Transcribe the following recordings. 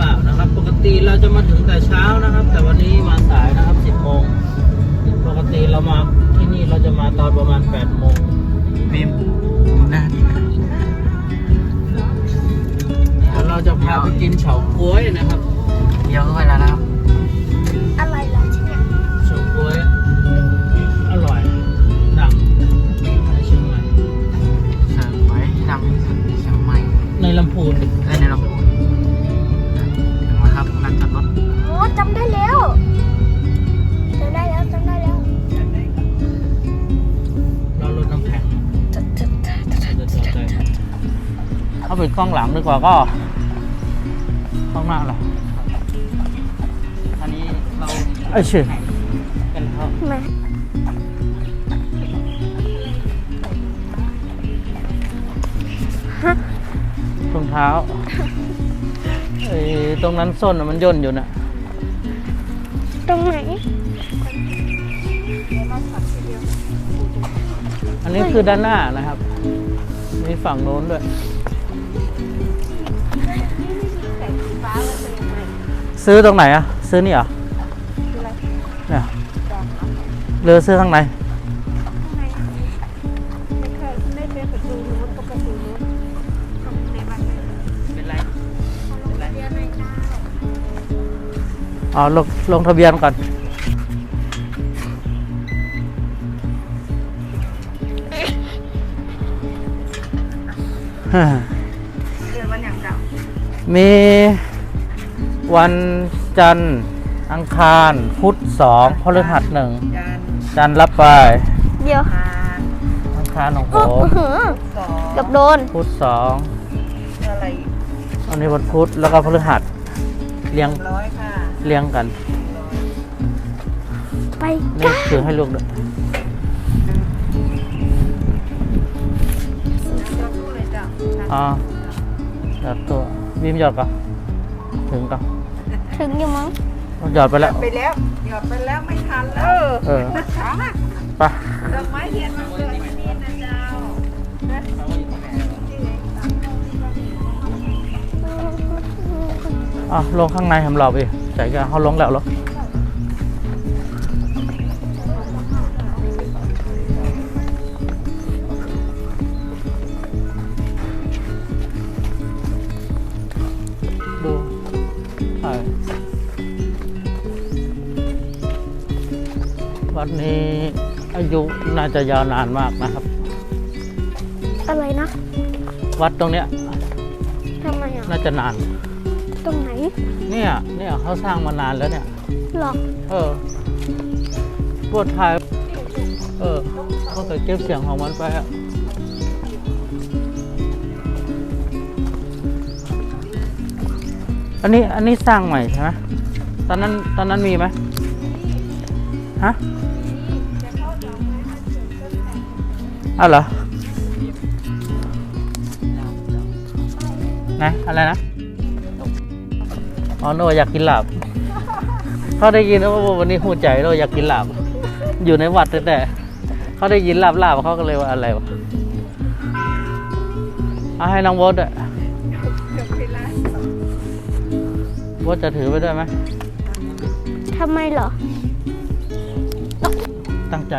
ป่านะครับ ปกติเราจะมาถึงแต่เช้านะครับ แต่วันนี้มาสายนะครับ 10โมงปกติเรามาที่นี่เราจะมาตอนประมาณ8โมงมีมดูหน้าดีนะเดี๋วเราจะพาไปกินเฉาก๊วยนะครับ เดี๋ยวเข้าไปแล้วนะครับ อะไรล่เนี่ยเฉาก๊วยอร่อยดังในเชียงใหม่เฉาก๊วยดังที่สุดเชียงใหม่ในลำพูนในลำพูน ข้าไปกล้องหลังดีกว่าก็กล้องหน้าเหรออันนี้เราไอ้ยชื่อกันแล้วมารองเท้าไอ้ตรงนั้นส้นน่ะมันย่นอยู่นะตรงไหน อันนี้คือด้านหน้านะครับ มีฝั่งโน้นด้วย ซื้อตรงไหนอะซื้อนี่เหรอเนี่ยเรือซื้อข้างในเป็นไรอ๋อลงลงทะเบียนก่อน เดือนวันอย่างเก่ามี วันจันทร์อังคารพุธสองพฤหัสหนึ่งจานจันทร์รับไป เดี๋ยวทานอังคารของผโอ้มโหสองเกับโดน พุธสองอะไรอีกอันนี้วันพุธแล้วก็พฤหัสเรียงร้อยค่ะเรียงกัน ไปนี่คือให้ลูกด้วยเจ้าสู้เลยจ้ะอ๋อหยอดตัวบีมหยอดก่อนถึงก่อน ถึงอยู่มั้งหยอดไปแล้ว ไปแล้วหยอดไปแล้วไม่ทันแล้วเออช้าไปดอกไม้เทียนมันเกิดที่นี่นะเจ้าอะลงข้างในทำเราไปใส่กันเขาลงแล้วเหรอ วัดนี้อายุน่าจะยาวนานมากนะครับ อะไรนะ วัดตรงเนี้ยทำไมอะ น่าจะนาน ตรงไหนเนี่ยเนี่ยเขาสร้างมานานแล้วเนี่ย หรอเออปวดท้าย เออเขาเคยเก็บเสียงของมันไปอะอันนี้อันนี้สร้างใหม่ใช่ไหมตอนนั้นตอนนั้นมีไหมฮะ อ้าวเหรอไหนอะไรนะ อ๋อโนอยากกินลาบเขาได้ยินว่าวันนี้หูใจโนอยากกินลาบ อยู่ในวัดแต่ๆเขาได้ยินลาบลาบเขาก็เลยว่าอะไรวะเอาให้น้องโบดด้วยโบดจะถือไปด้วยไหมทำไมเหรอ ตั้งใจ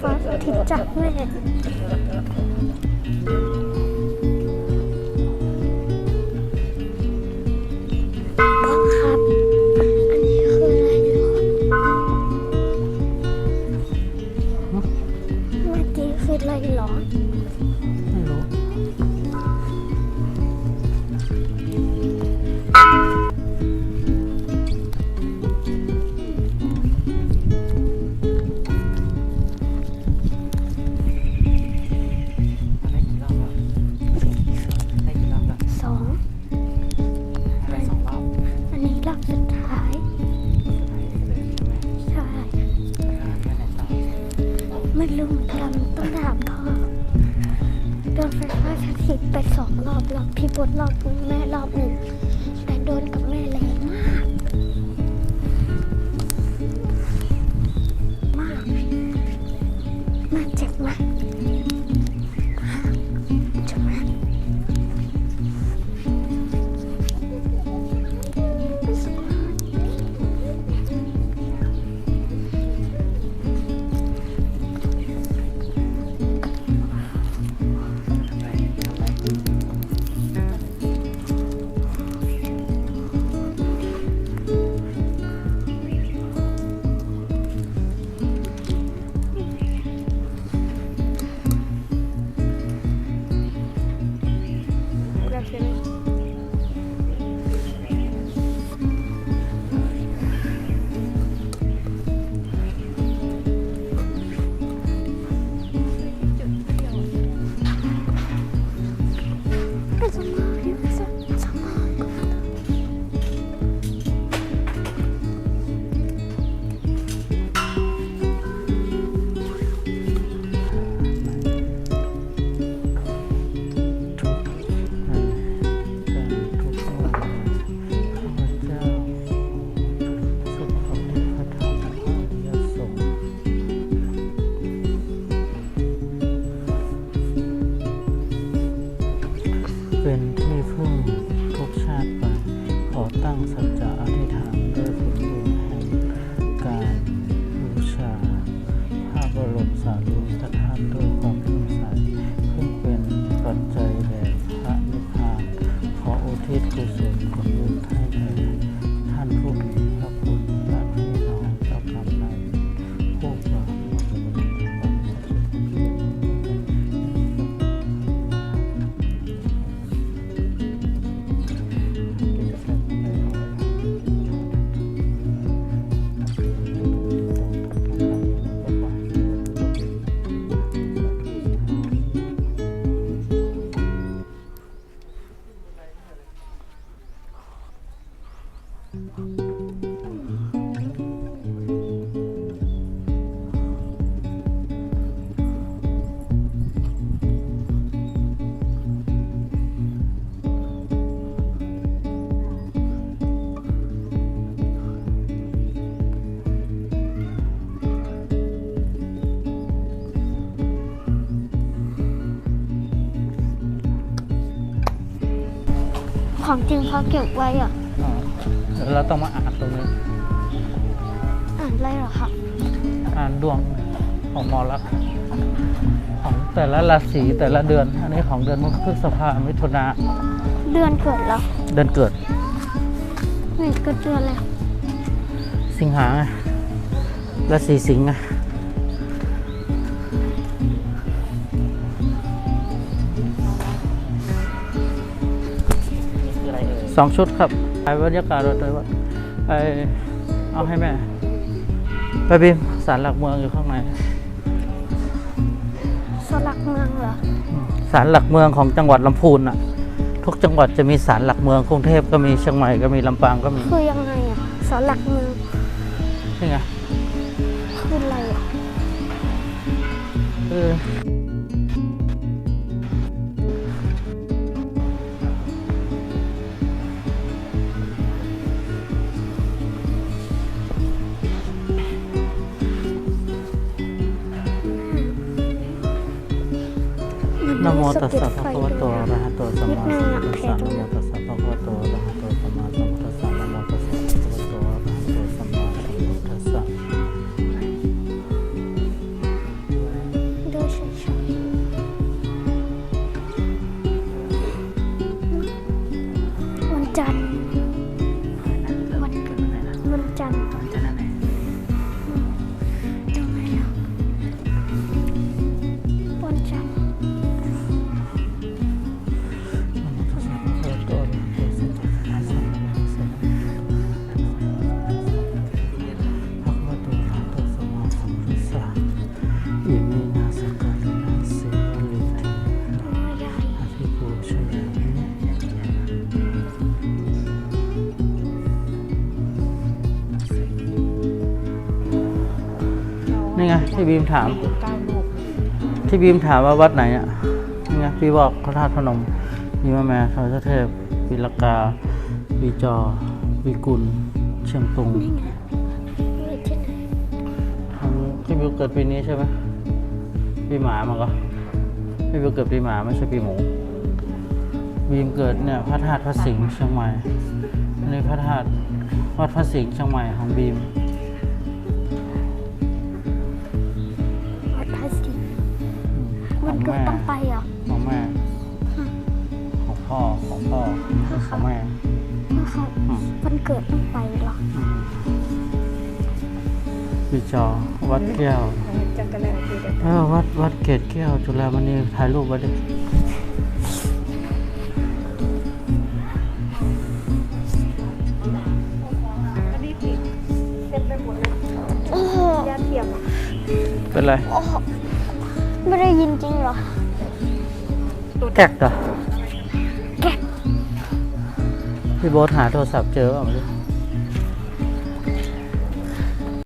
ฟ้าสถิตจากแม่ ไม่รู้เหมือนกันต้องถามพ่อโดนไฟฟ้าสถิตไปสองรอบรอบพี่บดรอบหนึ่งแม่รอบหนึ่งแต่โดนกับแม่แรงมาก ของจริงเขาเก็บไว้เหรอะอ๋อเดี๋ยวเราต้องมาอ่านตรงนี้ อ่านอะไรเหรอครับอ่านดวงของหมอลักษณ์ของแต่ละราศีแต่ละเดือน อันนี้ของเดือนพฤษภามิถุนาเดือนเกิดเหรอเดือนเกิดนี่ก็เดือนอะไรสิงหาไงราศีสิงห์ไง สองชุดครับไปบรรยากาศโดยว่าไปเอาให้แม่ไปบิมสารหลักเมืองอยู่ข้างในสลักเมืองเหรอศาลหลักเมืองของจังหวัดลำพูนอะ ทุกจังหวัดจะมีศาลหลักเมืองกรุงเทพก็มีเชียงใหม่ก็มีลำปางก็มีคือยังไงอะสลักเมืองนี่ไงคืออะไรอะคือ นะโมตัสสะภะคะวะโตอะระหะโตสัมมาสัมพุทธัสสะนะโมตัสสะ ที่บีมถามเก้าลูกที่บีมถามว่าวัดไหนอะนี่ไงพี่บอกพระธาตุพนม มีมาแม่ทอยเทพวิลกาวีจอวีกุล เชียงตุงนี่ไงอยู่ที่ไหนทางพี่บิวเกิดปีนี้ใช่ไหมปีหมามาก็พี่บิวเกิดปีหมาไม่ใช่ปีหมู บีมเกิดเนี่ยพระธาตุพระสิงห์เชียงใหม่อันนี้พระธาตุวัดพระสิงห์เชียงใหม่ของบีม อืมขมัอนงเกิดแม่ต้องไปเหรอของแม่ของพ่อของพ่อของแม่นะครับอืมวันเกิดต้องไปเหรอปีจอวัดแก้วจักรแลคือเด็กเออวัดวัดเกตแก้ว จุฬามณีถ่ายรูปไว้ดิอันนี้ผิดเต็มไปหมดเลยโอ้โหยาเทียมอะเป็นไรโอ้โห ไม่ได้ยินจริงเหรอ แก๊กเหรอแก๊กพี่โบ๊ทหาโทรศัพท์เจอเปล่าไม่รู้